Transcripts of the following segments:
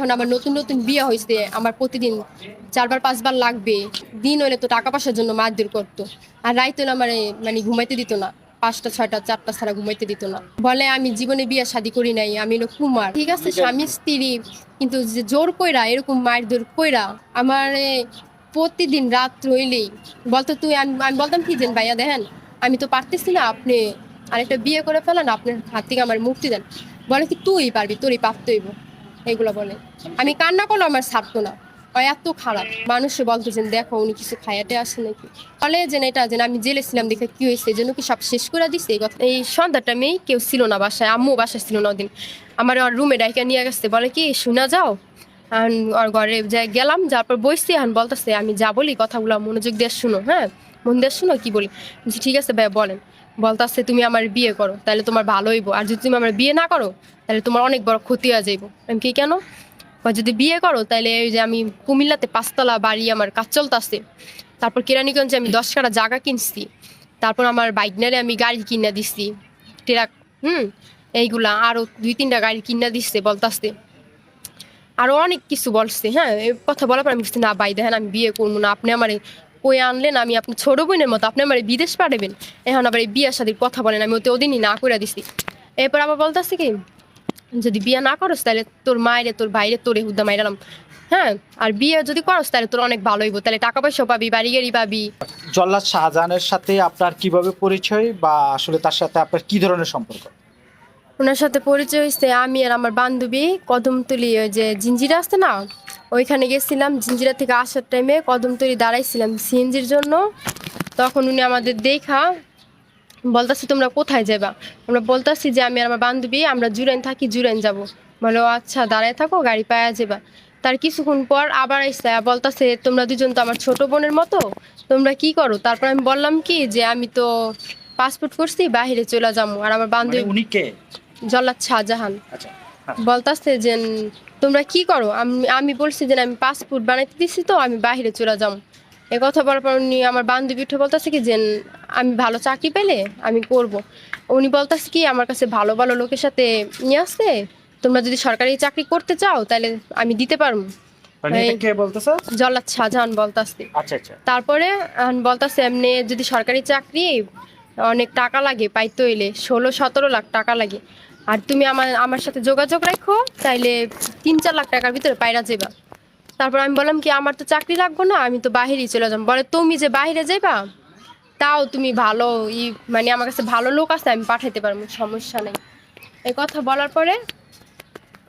এখন আমার নতুন নতুন বিয়ে হয়েছে আমার প্রতিদিন চারবার পাঁচবার লাগবে। দিন হলে তো টাকা পয়সার জন্য মারধর করতো। আর রাইত আমার মানে ঘুমাইতে দিত না। পাঁচটা ছয়টা চারটা ছাড়া ঘুমাইতে দিত না। বলে আমি জীবনে বিয়ে শাদি করি নাই আমি হলো কুমার। ঠিক আছে স্বামী স্ত্রী কিন্তু যে জোর কইরা এরকম মারধর কইরা আমার প্রতিদিন রাত রইলেই বলতো তুই আমি আমি বলতাম কি দেন ভাইয়া দেখেন আমি তো পারতেছি না আপনি আরেকটা বিয়ে করে ফেলেন আপনার হাত থেকে আমার মুক্তি দেন। বলে কি তুই পারবি তোরই পারতে হইব এগুলো বলে। আমি কান্না করলে আমার ছাড়তো না। এত খারাপ। মানুষে বলতেছেন দেখো, উনি কিছু খাইয়াতে আসে নাকি? বলে যে এটা যেন আমি জেলে ছিলাম দেখে কি হয়েছে? যেন কি সব শেষ করে দিছে? এই কথা। এই সন্ধ্যাটা মেয়ে কেউ ছিল না বাসায়। আম্মু বাসায় ছিল না ওদিন। আমার ওর রুমে ডাইকা নিয়ে গেছে। বলে কি, শোনা যাও। আর ঘরে যাই গেলাম। যার পর বসছি এখন বলতেছে, আমি যা বলি, কথাগুলো মনোযোগ দিয়ে শুনো। হ্যাঁ? মন দিয়ে শুনো, কি বলি? ঠিক আছে ভাই বলেন। বলতাছে, তুমি আমার বিয়ে করো, তাহলে তোমার ভালো হইব। আর যদি তুমি আমার বিয়ে না করো, তাহলে তোমার অনেক বড় ক্ষতি হয়ে যাইব। আমি কি কেন? বা যদি বিয়ে করো, তাহলে এই যে আমি কুমিল্লাতে পাঁচতলা বাড়ি আমার কাজ চলতেছে। তারপর কেরানীগঞ্জে আমি দশ কাটা জায়গা কিনছি। তারপর আমার বাইক নারে আমি গাড়ি কিনা দিছি, ট্রাক, হুম, এইগুলা আরও দুই তিনটা গাড়ি কিনা দিচ্ছে বলতাছে। আরও অনেক কিছু বলছে হ্যাঁ কথা বলার পর আমি না ভাই, দেখেন আমি বিয়ে করব না। আপনি আমার কই আনলেন? আমি আপনার ছোট বোনের মতো। আপনি আমার বিদেশ পাঠাবেন। এখন আবার এই বিয়ের সাথে কথা বলেন আমি ওতে ওদিনই না করে দিছি। এরপর আবার বলতেছে কি যদি বিয়ে না করস তাহলে তোর মায়েরে তোর ভাইরে তোরে হুদ্দা মাইরালাম। হ্যাঁ আর বিয়ে যদি করস তাহলে তোর অনেক ভালো হইব। তাহলে টাকা পয়সা পাবি বাড়ি গাড়ি পাবি। জল্লাদ শাহজাহানের সাথে আপনার কীভাবে পরিচয় বা আসলে তার সাথে আপনার কি ধরনের সম্পর্ক? ওনার সাথে পরিচয় হয়েছে আমি আর আমার বান্ধবী কদমতলি ওই যে জিঞ্জিরা আসতে না ওইখানে গেছিলাম জিঞ্জিরা থেকে আসার টাইমে কদমতলি দাঁড়াইছিলাম সিএনজির জন্য। তখন উনি আমাদের দেখা বলতাছি তোমরা কোথায় যাবা? আমরা বলতাছি যে আমি আর আমার বান্ধবী আমরা জুরাইন থাকি জুরাইন যাব। বলে "ও আচ্ছা দাঁড়ায় থাকো গাড়ি পায়া যাবা। তার কিছুক্ষণ পর আবার আইসা বলতাছে তোমরা দুজন তো আমার ছোট বোনের মতো তোমরা কি করো? তারপর আমি বললাম কি যে আমি তো পাসপোর্ট করছি বাইরে চলে যাব। আর আমার বান্ধবী মানে জল্লাদ শাহজাহান। আচ্ছা হ্যাঁ। বলতাছে যে তোমরা কি করো? আমি আমি বলছি যে আমি পাসপোর্ট বানাইতে দিছি তো আমি বাইরে চলে যাব এ কথা বলার পর উনি আমার বান্ধবী উঠে বলতেছে কি যে আমি ভালো চাকরি পেলে আমি করব। উনি বলতেছে কি আমার কাছে ভালো ভালো লোকের সাথে নিয়ে আসতে তোমরা যদি সরকারি চাকরি করতে চাও তাহলে আমি দিতে পারব। মানে জল্লাদ শাহজাহান বলতাছে। আচ্ছা আচ্ছা। তারপরে বলতাছে এমনি যদি সরকারি চাকরি অনেক টাকা লাগে পাইতে হইলে ষোলো সতেরো লাখ টাকা লাগে। আর তুমি আমার আমার সাথে যোগাযোগ রাখো, তাইলে তিন চার লাখ টাকার ভিতরে পায়রা যাবা তারপর আমি বললাম কি, আমার তো চাকরি লাগবো না, আমি তো বাহিরেই চলে যাব। বলে, তুমি যে বাইরে যাইবা, তাও তুমি ভালো ই মানে আমার কাছে ভালো লোক আছে, আমি পাঠাইতে পারব, সমস্যা নেই। এই কথা বলার পরে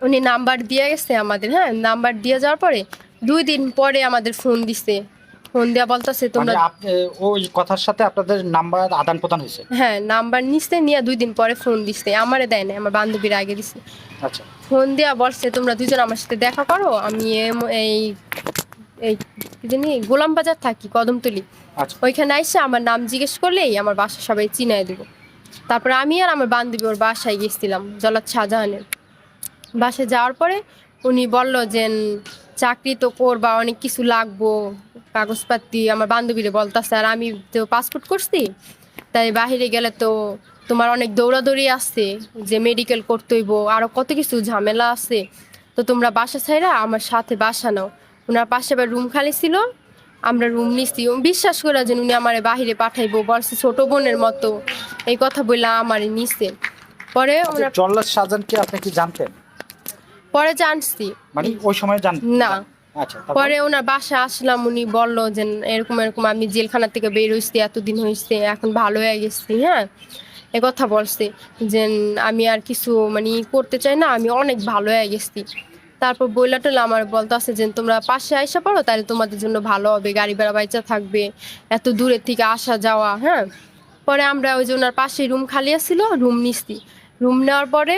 উনি নাম্বার দিয়ে গেছে আমাদের হ্যাঁ? নাম্বার দিয়ে যাওয়ার পরে দুই দিন পরে আমাদের ফোন দিছে। ফোন দেওয়া বলতেছে তোমরা মানে আপনি ওই কথার সাথে আপনাদের নাম্বার আদান প্রদান হয়েছে? হ্যাঁ নাম্বার নিচ্ছে নিয়ে দুই দিন পরে ফোন দিচ্ছে আমারে দেয় না আমার বান্ধবীর আগে দিছে। আচ্ছা। ফোন দেওয়া বলছে তোমরা দুজন আমার সাথে দেখা করো আমি এই এই জানি গোলাম বাজার থাকি কদমতলি। আচ্ছা। ওইখানে আইসে আমার নাম জিজ্ঞেস করলেই আমার বাসা সবাই চিনায় দেবো। তারপর আমি আর আমার বান্ধবী ওর বাসায় গেছিলাম জলাদ শাহজাহানের। বাসায় যাওয়ার পরে উনি বলল যে চাকরি তো করবা অনেক কিছু লাগবো কাগজপাতি আমার বান্ধবীরে বলতাছে আর আমি তো পাসপোর্ট করছি তাই বাহিরে গেলে তো তোমার অনেক দৌড়াদৌড়ি আছে যে মেডিকেল করতে হইব আরও কত কিছু ঝামেলা আছে। তো তোমরা বাসা ছাইরা আমার সাথে বাসা নাও। ওনার পাশে আবার রুম খালি ছিল আমরা রুম নিছি। বিশ্বাস করে যে উনি আমার বাহিরে পাঠাইবো বলছে ছোট বোনের মতো এই কথা বললে আমার নিছে। পরে জল্লাদ শাহজাহানকে আপনি কি জানতেন? পরে জানছি। মানে ওই সময় জানতেন না। আচ্ছা? পরে ওনার বাসা আসলাম, উনি বলল যে, এরকম এরকম, আমি জেলখানা থেকে বের হয়েছি এতদিন হয়েছে এখন ভালো হয়ে গেছি হ্যাঁ? এ কথা বলছে যে, আমি আর কিছু মানে করতে চাই না, আমি অনেক ভালো হয়ে গেছি। তারপর বইলা টোলা আমার বলতে আছে যে, তোমরা পাশে আইসা পড়ো তাহলে তোমাদের জন্য ভালো হবে, গাড়ি ভাড়া বাইচা থাকবে, এত দূরের থেকে আসা যাওয়া হ্যাঁ? পরে আমরা ওই যে ওনার পাশে রুম খালি ছিল রুম নিছি। রুম নেওয়ার পরে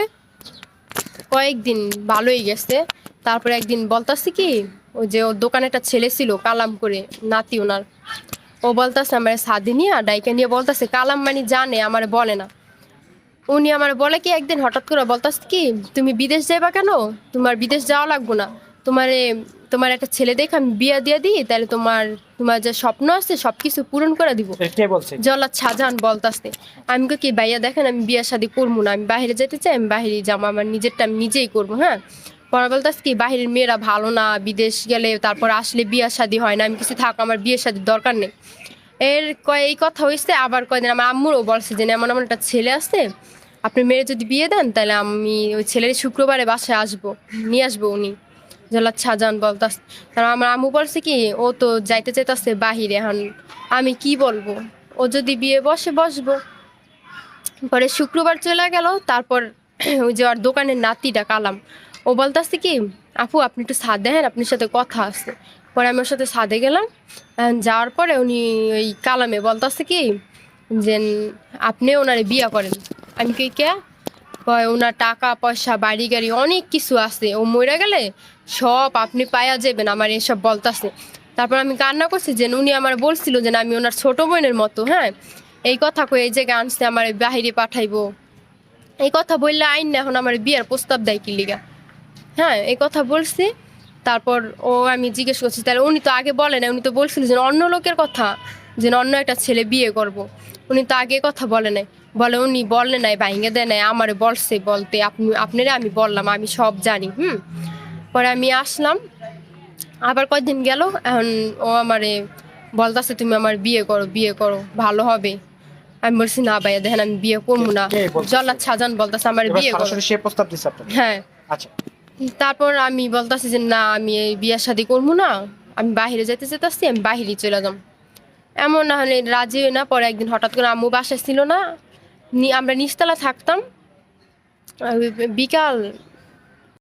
কয়েকদিন ভালোই গেছে। তারপরে একদিন বলতাছি কি ওই যে ওর দোকানে একটা ছেলে ছিল কালাম করে নাতি ওনার। ও বলতাছে আমার সাদি নিয়ে ডাইকে নিয়ে বলতাছে কালাম মানে জানে আমার বলে না। উনি আমার বলে কি একদিন হঠাৎ করে বলতাস কি তুমি বিদেশ যাইবা কেন? তোমার বিদেশ যাওয়া লাগবো না। তোমারে তোমার একটা ছেলে দেখে আমি বিয়া দিয়ে দিই তাহলে তোমার তোমার যে স্বপ্ন আছে সব কিছু পূরণ করে দিব। জল্লাদ শাহজাহান বলতাছে আমি কি ভাইয়া দেখেন আমি বিয়া শাদি করব না। আমি বাইরে যেতে চাই আমি বাইরে যাব আমার নিজেরটা আমি নিজেই করব হ্যাঁ? পরে বলতেছে কি, বাহিরের মেয়েরা ভালো না, বিদেশ গেলে তারপর আসলে বিয়ে শাদি হয় না, আমি কিছু থাক, আমার বিয়ে শাদির দরকার নেই। এর কয়, এই কথা হয়েছে আবার কয়দিন আমার আম্মুরও বলছে যে এমন এমন একটা ছেলে আছে, আপনি মেয়ে যদি বিয়ে দেন, তাহলে আমি ওই ছেলের শুক্রবারে বাসায় আসব, নিয়ে আসব উনি। জল্লাদ শাহজাহান বলতাস তার আমার আম্মু বলছে কি, ও তো যাইতে চাইতেছে বাহিরে এখন, আমি কি বলব? ও যদি বিয়ে বসে, বসবো। পরে শুক্রবার চলে গেল, তারপর ওই যে ওর দোকানের নাতিটা কালাম ও বলতেছে কি, আপু, আপনি একটু সাদ দেখেন আপনার সাথে কথা আছে। পরে আমি ওর সাথে সাদে গেলাম। যাওয়ার পরে উনি ওই কালামে বলতেছে কি, যে, আপনি ওনারে বিয়ে করেন। আমি কি কে? কয়, ওনার টাকা, পয়সা, বাড়ি, গাড়ি অনেক কিছু আছে। ও মরে গেলে সব আপনি পায়া যাবেন আমার এসব বলতাছে। তারপর আমি কান্না করছি, যে, উনি আমার বলছিল যে আমি ওনার ছোট বোনের মতো হ্যাঁ? এই কথা কই, এই যে আনছে, আমার বাহিরে পাঠাইবো। এই কথা বললে আইন না, এখন আমার বিয়ের প্রস্তাব দেয় কি লিগা? হ্যাঁ এই কথা বলছি। তারপর ও আমি জিজ্ঞেস করছি তাহলে উনি তো আগে বলে না উনি তো বলছিল যে অন্য লোকের কথা যে অন্য একটা ছেলে বিয়ে করব। উনি তো আগে কথা বলে নাই। বলে উনি বলে নাই ভাইঙ্গে দেয় নাই আমারে বলছে বলতে আপনি আপনারা আমি বললাম আমি সব জানি। হুম? পরে আমি আসলাম। আবার কয়েকদিন গেল এখন ও আমারে বলতাছে তুমি আমার বিয়ে করো বিয়ে করো ভালো হবে। আমি বলছি না ভাইয়া দেখেন আমি বিয়ে করব না? জল্লাদ সাজান বলতাছে আমার বিয়ে করো। হ্যাঁ। আচ্ছা। তারপর আমি বলতেছি যে, না, আমি এই বিয়ে শাদি করব না। আমি বাহিরে যেতে যেতেছি আমি বাহিরে চলে যাম। এমন না হলে রাজি না। পরে একদিন হঠাৎ করে আম্মু বাসায় ছিল না। আমরা নিচতলা থাকতাম। বিকাল